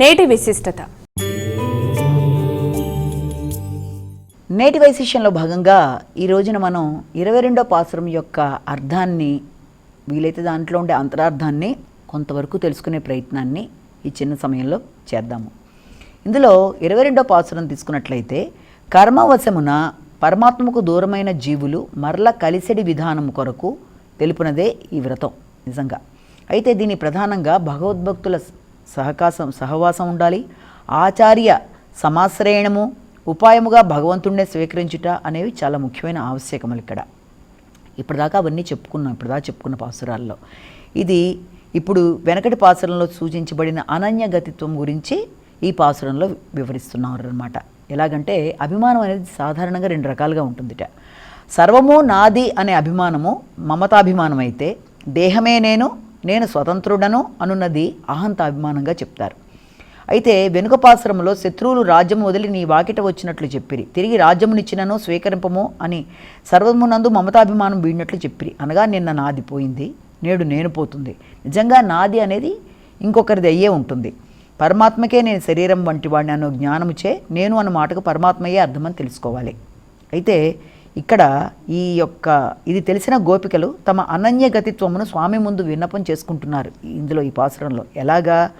నేటి విశిష్టత. నేటి వైశిష్యంలో భాగంగా ఈ రోజున మనం ఇరవై రెండో పాసురం యొక్క అర్థాన్ని వీలైతే దాంట్లో ఉండే అంతరార్థాన్ని కొంతవరకు తెలుసుకునే ప్రయత్నాన్ని ఈ చిన్న సమయంలో చేద్దాము. ఇందులో ఇరవై రెండో పాసురం తీసుకున్నట్లయితే కర్మవశమున పరమాత్మకు దూరమైన జీవులు మరల కలిసెడి విధానం కొరకు తెలుపునదే ఈ వ్రతం నిజంగా. అయితే దీని ప్రధానంగా భగవద్భక్తుల సహకాసం సహవాసం ఉండాలి. ఆచార్య సమాశ్రయణము ఉపాయముగా భగవంతుడినే స్వీకరించుట అనేవి చాలా ముఖ్యమైన ఆవశ్యకములు ఇక్కడ. ఇప్పటిదాకా అవన్నీ చెప్పుకున్నాం ఇప్పటిదాకా చెప్పుకున్న పాసురాల్లో. ఇది ఇప్పుడు వెనకటి పాసురంలో సూచించబడిన అనన్య గతిత్వం గురించి ఈ పాసురంలో వివరిస్తున్నారు అనమాట ఎలాగంటే అభిమానం అనేది సాధారణంగా రెండు రకాలుగా ఉంటుందిట. సర్వము నాది అనే అభిమానము మమతాభిమానం అయితే దేహమే నేను నేను స్వతంత్రుడను అనున్నది అహంత అభిమానంగా చెప్తారు. అయితే వెనుకపాశ్రమంలో శత్రువులు రాజ్యము వదిలి నీ వాకిట వచ్చినట్లు చెప్పిరి. తిరిగి రాజ్యమునిచ్చినను స్వీకరింపము అని సర్వమునందు మమతాభిమానం వీడినట్లు చెప్పిరి. అనగా నిన్న నాది పోయింది నేడు నేను పోతుంది. నిజంగా నాది అనేది ఇంకొకరిది అయ్యే ఉంటుంది. పరమాత్మకే నేను శరీరం వంటి వాడిని అన్న జ్ఞానముచే నేను అన్న మాటకు పరమాత్మయే అర్థమని తెలుసుకోవాలి. అయితే ఇక్కడ ఈ యొక్క ఇది తెలిసిన గోపికలు తమ అనన్య గతిత్వమును స్వామి ముందు విన్నపం చేసుకుంటున్నారు ఇందులో ఈ పాసురంలో. ఎలాగా?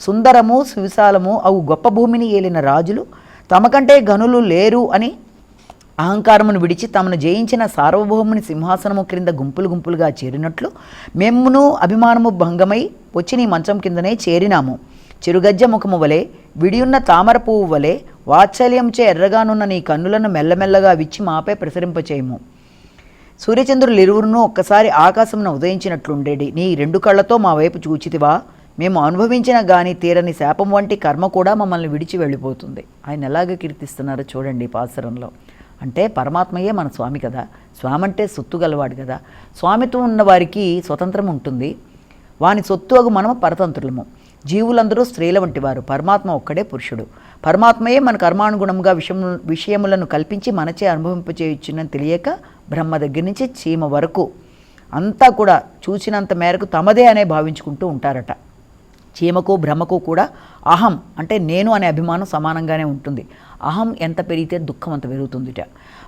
సుందరము సువిశాలము అవు గొప్ప భూమిని ఏలిన రాజులు తమకంటే గనులు లేరు అని అహంకారమును విడిచి తమను జయించిన సార్వభౌముని సింహాసనము క్రింద గుంపులు గుంపులుగా చేరినట్లు మెమ్మును అభిమానము భంగమై వచ్చి నీ మంచం కిందనే చేరినాము. చిరుగజ్జ ముఖము వలె విడియున్న తామర పువ్వు వలె వాత్సల్యంచే ఎర్రగానున్న నీ కన్నులను మెల్లమెల్లగా విచ్చి మాపై ప్రసరింపచేయము. సూర్యచంద్రులు ఇరువురును ఒక్కసారి ఆకాశమున ఉదయించినట్లుండేది నీ రెండు కళ్ళతో మా వైపు చూచితివా. మేము అనుభవించిన గాని తీరని శాపం వంటి కర్మ కూడా మమ్మల్ని విడిచి వెళ్ళిపోతుంది. ఆయన ఎలాగ కీర్తిస్తున్నారో చూడండి పాసరంలో అంటే పరమాత్మయే మన స్వామి కదా. స్వామి అంటే సొత్తు గలవాడు కదా. స్వామిత్వం ఉన్న వారికి స్వతంత్రం ఉంటుంది. వాని సొత్తు అగు మనము పరతంత్రులము. జీవులందరూ స్త్రీల వంటి వారు. పరమాత్మ ఒక్కడే పురుషుడు. పరమాత్మయే మన కర్మానుగుణంగా విషయము విషయములను కల్పించి మనచే అనుభవింపచేయొచ్చునని తెలియక బ్రహ్మ దగ్గర నుంచి చీమ వరకు అంతా కూడా చూసినంత మేరకు తమదే అనే భావించుకుంటూ ఉంటారట. చీమకు బ్రహ్మకు కూడా అహం అంటే నేను అనే అభిమానం సమానంగానే ఉంటుంది. అహం ఎంత పెరిగితే దుఃఖం అంత పెరుగుతుందిట.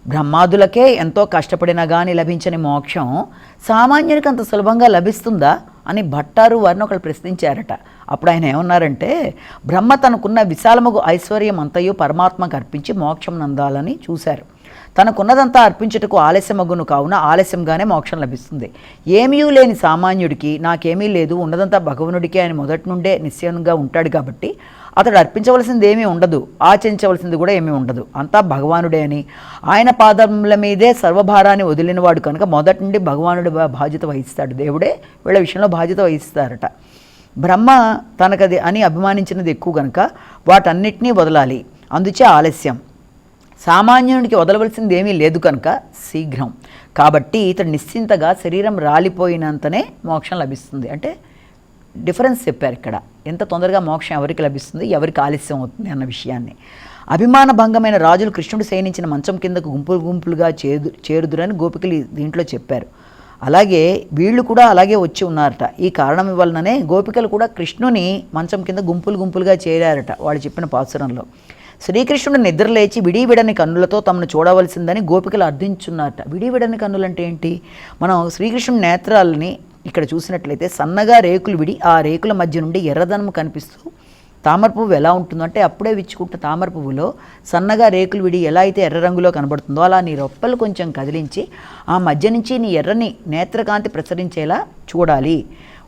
బ్రహ్మాదులకే ఎంతో కష్టపడినా కానీ లభించని మోక్షం సామాన్యునికి అంత సులభంగా లభిస్తుందా అని భట్టారు వారిని ఒకళ్ళు ప్రశ్నించారట. అప్పుడు ఆయన ఏమన్నారంటే బ్రహ్మ తనకున్న విశాలముగు ఐశ్వర్యం అంతయు పరమాత్మకు అర్పించి మోక్షం నందాలని చూశారు. తనకున్నదంతా అర్పించుటకు ఆలస్యమగును కావున ఆలస్యంగానే మోక్షం లభిస్తుంది. ఏమీ లేని సామాన్యుడికి నాకేమీ లేదు ఉన్నదంతా భగవనుడికి ఆయన మొదటి నుండే నిశ్చయంగా ఉంటాడు కాబట్టి అతడు అర్పించవలసింది ఏమీ ఉండదు ఆచరించవలసింది కూడా ఏమీ ఉండదు. అంతా భగవానుడే అని. ఆయన పాదముల మీదే సర్వభారాన్ని వదిలినవాడు కనుక మొదటి నుండి భగవానుడి బాధ్యత వహిస్తాడు. దేవుడే వీళ్ళ విషయంలో బాధ్యత వహిస్తారట. బ్రహ్మ తనకది అని అభిమానించినది ఎక్కువ కనుక వాటన్నిటినీ వదలాలి. అందుచే ఆలస్యం. సామాన్యునికి వదలవలసింది ఏమీ లేదు కనుక శీఘ్రం. కాబట్టి ఇతడు నిశ్చింతగా శరీరం రాలిపోయినంతనే మోక్షం లభిస్తుంది. అంటే డిఫరెన్స్ చెప్పారు ఇక్కడ. ఎంత తొందరగా మోక్షం ఎవరికి లభిస్తుంది ఎవరికి ఆలస్యం అవుతుంది అన్న విషయాన్ని. అభిమాన భంగమైన రాజులు కృష్ణుడు శయనించిన మంచం కిందకు గుంపులు గుంపులుగా చేదు చేరుదురని గోపికలు దీంట్లో చెప్పారు. అలాగే వీళ్ళు కూడా అలాగే వచ్చి ఉన్నారట. ఈ కారణం వలననే గోపికలు కూడా కృష్ణుని మంచం కింద గుంపులు గుంపులుగా చేరారట వాళ్ళు చెప్పిన పాసురంలో శ్రీకృష్ణుడు నిద్రలేచి విడివిడని కన్నులతో తమను చూడవలసిందని గోపికలు అర్థించున్నారట. విడివిడని కన్నులు అంటే ఏంటి? మనం శ్రీకృష్ణుడి నేత్రాలని ఇక్కడ చూసినట్లయితే సన్నగా రేకులు విడి ఆ రేకుల మధ్య నుండి ఎర్రదనము కనిపిస్తూ తామర పువ్వు ఎలా ఉంటుందంటే అప్పుడే విచ్చుకుంటున్న తామర పువ్వులో సన్నగా రేకులు విడి ఎలా అయితే ఎర్ర రంగులో కనబడుతుందో అలా నీ రొప్పలు కొంచెం కదిలించి ఆ మధ్య నుంచి నీ ఎర్రని నేత్రకాంతి ప్రసరించేలా చూడాలి.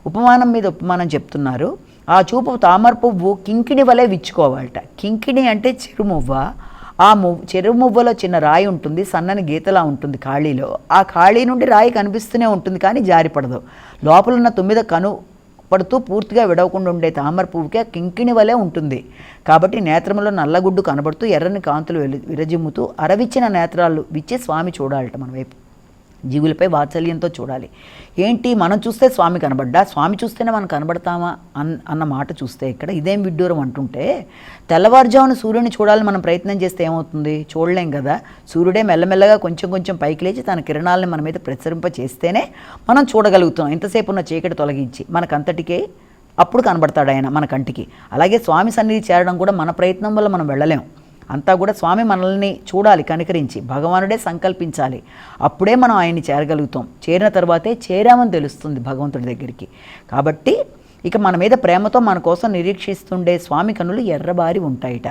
ఉపమానం మీద ఉపమానం చెప్తున్నారు. ఆ చూపు తామర పువ్వు కింకిణి వలె విచ్చుకోవాలట. కింకిణి అంటే చిరుమువ్వ. ఆ మువ్వు చెరుమువ్వలో చిన్న రాయి ఉంటుంది సన్నని గీతలా ఉంటుంది ఖాళీలో. ఆ ఖాళీ నుండి రాయి కనిపిస్తూనే ఉంటుంది కానీ జారిపడదు. లోపల ఉన్న తొమ్మిది కను పడుతూ పూర్తిగా విడవకుండా ఉండే తామర పువ్వుకి ఆ కింకిణి వలె ఉంటుంది. కాబట్టి నేత్రములో నల్లగుడ్డు కనబడుతూ ఎర్రని కాంతులు విరజిమ్ముతూ అరవిచ్చిన నేత్రాలు విచ్చి స్వామి చూడాలట మన వైపు జీవులపై వాత్సల్యంతో చూడాలి. ఏంటి? మనం చూస్తే స్వామి కనబడ్డా? స్వామి చూస్తేనే మనం కనబడతామా? అన్ అన్న మాట చూస్తే ఇక్కడ ఇదేం విడ్డూరం అంటుంటే తెల్లవారుజామున సూర్యుని చూడాలని మనం ప్రయత్నం చేస్తే ఏమవుతుంది? చూడలేం కదా? సూర్యుడే మెల్లమెల్లగా కొంచెం కొంచెం పైకి లేచి తన కిరణాలను మన మీద ప్రసరింప చేస్తేనే మనం చూడగలుగుతాం ఇంతసేపు ఉన్న చీకటి తొలగించి మనకంతటికే అప్పుడు కనబడతాడు ఆయన మన కంటికి. అలాగే స్వామి సన్నిధి చేరడం కూడా మన ప్రయత్నం వల్ల మనం వెళ్ళలేం. అంతా కూడా స్వామి మనల్ని చూడాలి కనికరించి భగవానుడే సంకల్పించాలి. అప్పుడే మనం ఆయన్ని చేరగలుగుతాం. చేరిన తర్వాతే చేరామని తెలుస్తుంది భగవంతుడి దగ్గరికి. కాబట్టి ఇక మన మీద ప్రేమతో మన కోసం నిరీక్షిస్తుండే స్వామి కనులు ఎర్రబారి ఉంటాయిట.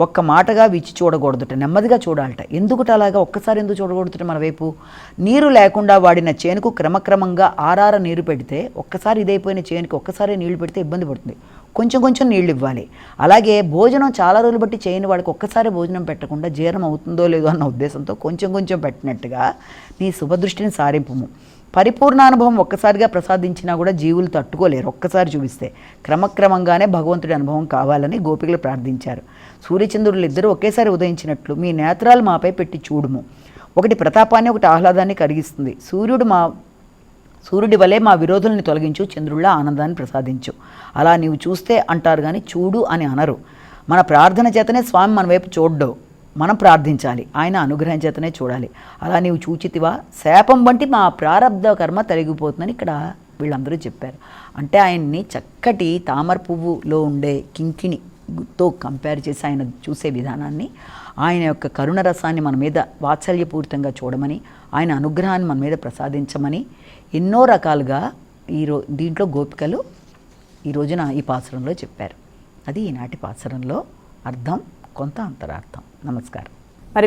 ఒక్క మాటగా విచ్చి చూడకూడదుట నెమ్మదిగా చూడాలట. ఎందుకుట అలాగా? ఒక్కసారి ఎందుకు చూడకూడదుట మన వైపు? నీరు లేకుండా వాడిన చేనుకు క్రమక్రమంగా ఆరార నీరు పెడితే ఒక్కసారి ఇదైపోయిన చేనుకి ఒక్కసారి నీళ్ళు పెడితే ఇబ్బంది పడుతుంది. కొంచెం కొంచెం నీళ్ళు ఇవ్వాలి. అలాగే భోజనం చాలా రోజులు బట్టి చేయని వాడికి ఒక్కసారి భోజనం పెట్టకుండా జీర్ణం అవుతుందో లేదో అన్న ఉద్దేశంతో కొంచెం కొంచెం పెట్టినట్టుగా నీ శుభదృష్టిని సారింపుము. పరిపూర్ణానుభవం ఒక్కసారిగా ప్రసాదించినా కూడా జీవులు తట్టుకోలేరు. ఒక్కసారి చూపిస్తే క్రమక్రమంగానే భగవంతుడి అనుభవం కావాలని గోపికలు ప్రార్థించారు. సూర్యచంద్రులు ఇద్దరు ఒకేసారి ఉదయించినట్లు మీ నేత్రాలు మాపై పెట్టి చూడుము. ఒకటి ప్రతాపాన్ని ఒకటి ఆహ్లాదాన్ని కలిగిస్తుంది. సూర్యుడు మా సూర్యుడి వలె మా విరోధుల్ని తొలగించు చంద్రుళ్ళ ఆనందాన్ని ప్రసాదించు. అలా నీవు చూస్తే అంటారు కానీ చూడు అని అనరు. మన ప్రార్థన చేతనే స్వామి మన వైపు చూడ్డు. మనం ప్రార్థించాలి. ఆయన అనుగ్రహం చేతనే చూడాలి. అలా నీవు చూచితివా? శాపం వంటి మా ప్రారంధ కర్మ తొలగిపోతుందని ఇక్కడ వీళ్ళందరూ చెప్పారు. అంటే ఆయన్ని చక్కటి తామర పువ్వులో ఉండే కింకిణితో కంపేర్ చేసి ఆయన చూసే విధానాన్ని ఆయన యొక్క కరుణ రసాన్ని మన మీద వాత్సల్యపూరితంగా చూడమని ఆయన అనుగ్రహాన్ని మన మీద ప్రసాదించమని ఎన్నో రకాలుగా ఈ దీంట్లో గోపికలు ఈ రోజున ఈ పాసురంలో చెప్పారు. అది ఈనాటి పాసురంలో అర్థం కొంత అంతరార్థం. నమస్కారం. మరి